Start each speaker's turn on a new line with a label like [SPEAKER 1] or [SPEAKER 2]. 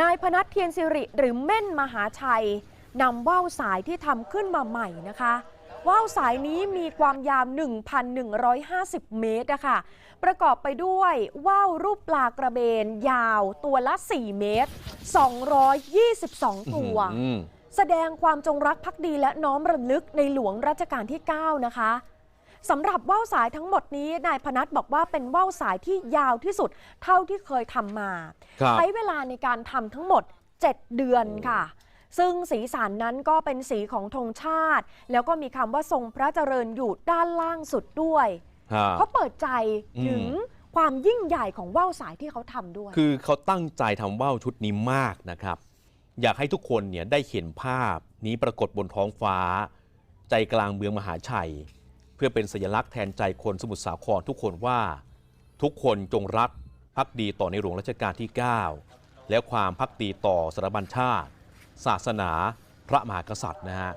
[SPEAKER 1] นายพนัทเทียนสิริหรือเม่นมหาชัยนำว่าวสายที่ทำขึ้นมาใหม่นะคะว่าวสายนี้มีความยาว 1,150 เมตรอะค่ะประกอบไปด้วยว่าวรูปปลากระเบน ยาวตัวละ 4 เมตร 222 ตัว
[SPEAKER 2] อืม
[SPEAKER 1] แสดงความจงรักภักดีและน้อมรำลึกในหลวงรัชกาลที่ 9 นะคะ สำหรับว่าวสายทั้งหมดนี้นายพนัทบอกว่าเป็นว่าวสายที่ยาวที่สุดเท่าที่เคยทำมา
[SPEAKER 2] ครับ
[SPEAKER 1] ใช้เวลาในการทำทั้งหมด 7 เดือนค่ะ ซึ่งสีสันนั้นก็เป็นสีของธงชาติ แล้วก็มีคำว่าทรงพระเจริญอยู่ด้านล่างสุดด้วย
[SPEAKER 2] ฮะ
[SPEAKER 1] เขาเปิดใจถึง
[SPEAKER 2] อืม
[SPEAKER 1] ความยิ่งใหญ่ของว่าวสายที่เขาทำด้วย
[SPEAKER 2] คือเขาตั้งใจทำว่าวชุดนี้มากนะครับ อยากให้ทุกคนเนี่ยได้เห็นภาพนี้ปรากฏบนท้องฟ้า ใจกลางเมืองมหาชัยเพื่อเป็นสัญลักษณ์แทนใจคนสมุทรสาครทุกคนว่า ทุกคนจงรักพักดีต่อในหลวงรัชกาลที่ 9 และความพักดีต่อสถาบันชาติ ศาสนา พระมหากษัตริย์นะฮะ